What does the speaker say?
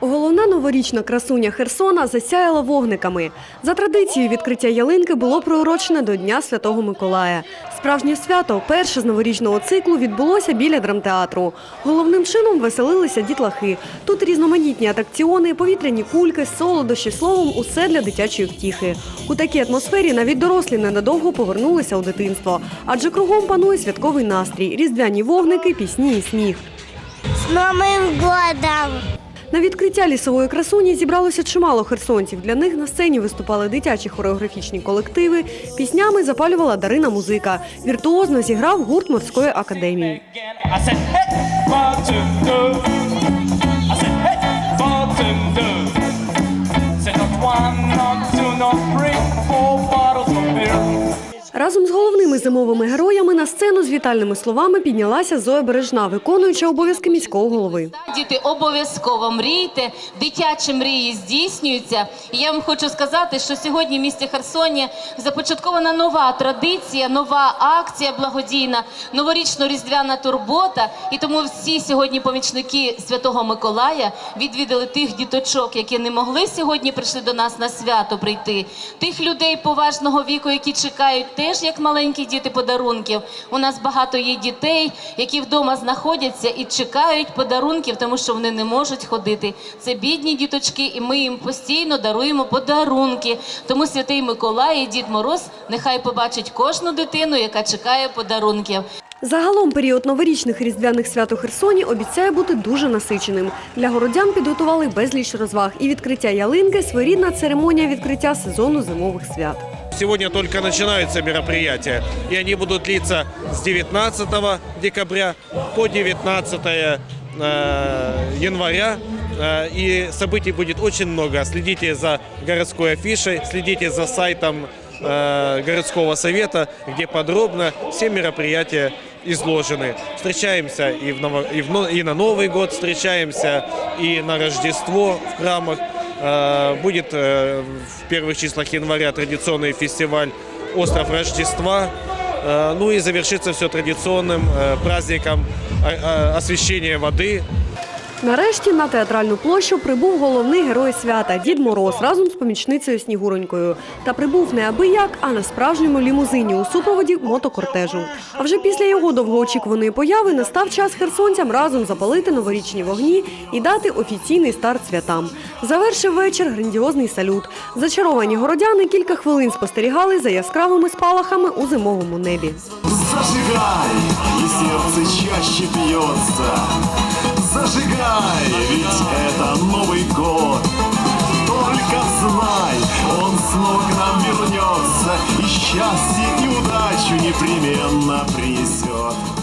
Головна новорічна красуня Херсона засяяла вогниками. За традицією, відкриття ялинки було приурочене до Дня Святого Миколая. Справжнє свято, перше з новорічного циклу, відбулося біля драмтеатру. Головним чином веселилися дітлахи. Тут різноманітні атракціони, повітряні кульки, солодощі, словом, усе для дитячої втіхи. У такій атмосфері навіть дорослі ненадовго повернулися у дитинство, адже кругом панує святковий настрій, різдвяні вогники, пісні і сміх. С Новым годом! На відкриття лісової красуні зібралося чимало херсонців. Для них на сцені виступали дитячі хореографічні колективи. Піснями запалювала Дарина музика. Віртуозно зіграв гурт морської академії. Разом з головними зимовими героями на сцену з вітальними словами піднялася Зоя Бережна, виконуюча обов'язки міського голови. Діти обов'язково мрійте, дитячі мрії здійснюються. І я вам хочу сказати, що сьогодні в місті Херсоні започаткована нова традиція, нова акція благодійна, новорічно-різдвяна турбота. І тому всі сьогодні помічники Святого Миколая відвідали тих діточок, які не могли сьогодні прийшли до нас на свято прийти. Тих людей поважного віку, які чекають теж як маленькі діти подарунків. У нас багато є дітей, які вдома знаходяться і чекають подарунків, тому що вони не можуть ходити. Це бідні діточки, і ми їм постійно даруємо подарунки. Тому святий Миколай і Дід Мороз нехай побачить кожну дитину, яка чекає подарунків. Загалом період новорічних різдвяних свят у Херсоні обіцяє бути дуже насиченим. Для городян підготували безліч розваг і відкриття ялинки своєрідна церемонія відкриття сезону зимових свят. Сегодня только начинаются мероприятия, и они будут длиться с 19 декабря по 19 э, января. Э, И событий будет очень много. Следите за городской афишей, следите за сайтом э, городского совета, где подробно все мероприятия изложены. Встречаемся и, в и, в и на Новый год, встречаемся и на Рождество в храмах. Э, Будет э, в первых числах января традиционный фестиваль «Остров Рождества». Э, Ну и завершится все традиционным праздником освящения воды – Нарешті на театральну площу прибув головний герой свята Дід Мороз разом з помічницею Снігуронькою. Та прибув не аби як, а на справжньому лімузині у супроводі мотокортежу. А вже після його довгоочікуваної появи настав час херсонцям разом запалити новорічні вогні і дати офіційний старт святам. Завершив вечір грандіозний салют. Зачаровані городяни кілька хвилин спостерігали за яскравими спалахами у зимовому небі. Зажигай, и сердце чаще бьется. Зажигай, Новый год. Только знай, он снова к нам вернется и счастье и удачу непременно принесет.